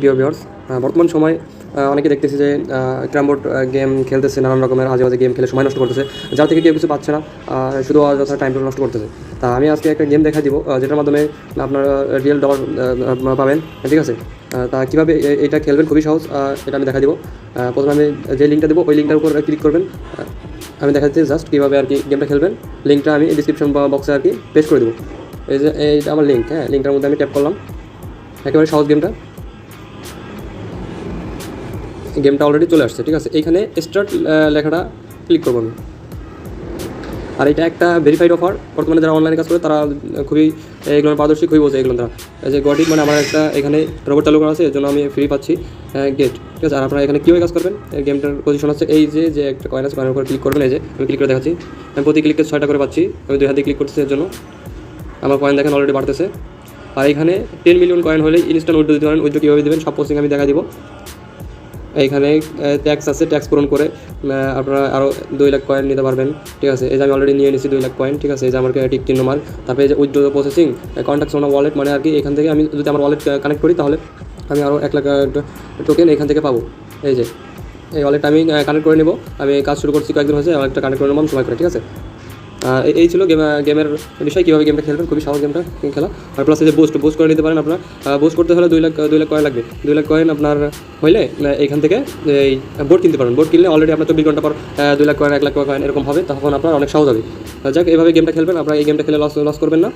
প্রিয় ভিউয়ার্স বর্তমান সময় অনেকে দেখতেছি যে ক্রামবোর্ড গেম খেলতেছে, নানান রকমের আজে বাজে গেম খেলে সময় নষ্ট করতেছে। যার থেকে কেউ কিছু পাচ্ছে না শুধু অযথা টাইম নষ্ট করতেছে। তা আমি আজকে একটা গেম দেখা দিব যেটার মাধ্যমে আপনারা রিয়েল ডলার পাবেন। ঠিক আছে? তা কীভাবে এটা খেলবেন? খুবই সহজ এটা আমি দেখা দিব। প্রথমে আমি যে লিঙ্কটা দেবো, ওই লিঙ্কটার উপর ক্লিক করবেন। আমি দেখা দিচ্ছি জাস্ট কীভাবে আর কি গেমটা খেলবেন। লিঙ্কটা আমি ডিসক্রিপশন বক্সে আর কি পেস্ট করে দেবো। এই যে, এইটা আমার লিঙ্ক হ্যাঁ লিঙ্কটার মধ্যে আমি ট্যাপ করলাম। একেবারে সহজ গেমটা গেমটা অলরেডি চলে আসছে, ঠিক আছে? এইখানে স্টার্ট লেখাটা ক্লিক করব আমি। আর এটা একটা ভেরিফাইড অফার বর্তমানে যারা অনলাইনে কাজ করে, তারা খুবই এগুলো পারদর্শী, খুবই বোঝে এগুলো তারা যে গটিক মানে আমার একটা এখানে রোবট চালু করা আছে, এর জন্য আমি ফ্রি পাচ্ছি গেট ঠিক আছে? আর আপনারা এখানে কীভাবে কাজ করবেন? এই গেমটার পজিশন আছে এই যে যে একটা কয়েন আছে কয়েনের উপর ক্লিক করবেন, এই যে, আমি ক্লিক করে দেখাচ্ছি। আমি প্রতি ক্লিকে ছয়টা করে পাচ্ছি, আমি দুই হাতে ক্লিক করতেছি এর জন্য। আমার কয়েন দেখেন অলরেডি বাড়তেছে। আর এখানে টেন মিলিয়ন কয়েন হলে ইনস্ট্যান্ট উইড্রো দিতে পারেন। উইড্রো কীভাবে দেবেন? সব পোস্টিং আমি দেখা দিব। এইখানে ট্যাক্স আছে ট্যাক্স পূরণ করে আপনারা আরও দুই লাখ কয়েন নিতে পারবেন, ঠিক আছে? এই যে আমি অলরেডি নিয়ে নিয়েছি দুই লাখ কয়েন ঠিক আছে? এই যে আমার টিক তিন নম্বর তারপরে এই যে উইথড্র প্রসেসিং কন্ট্যাক্ট ওনা ওয়ালেট মানে আর কি এখান থেকে আমি যদি আমার ওয়ালেট কানেক্ট করি, তাহলে আমি আরও এক লাখ টোকেন এখান থেকে পাবো। এই যে, এই ওয়ালেটটা আমি কানেক্ট করে নেব। আমি কাজ শুরু করছি কয়েকদিন হয়েছে ওয়ালেটটা কানেক্ট করে নেব সময় করে, ঠিক আছে? এই- ছিল গেম গেমের বিষয়, কীভাবে গেমটা খেলবেন, খুবই সহজ গেমটা খেলা। আর প্লাস যে বুস্ট বুস্ট করে নিতে পারেন আপনার। বুস্ট করতে হলে দুই লাখ দুই লাখ কয়েন লাগবে। দুই লাখ কয়েন আপনার হইলে এখান থেকে, এই বোর্ড কিনতে পারেন। বোর্ড কিনলে অলরেডি আপনার চব্বিশ ঘণ্টা পর দুই লাখ কয়েন, এক লাখ কয়েন এরকম হবে, তখন আপনার অনেক সহজ হবে। যাক এভাবে গেমটা খেলবেন। আপনারা এই গেমটা খেলে লস লস করবেন না।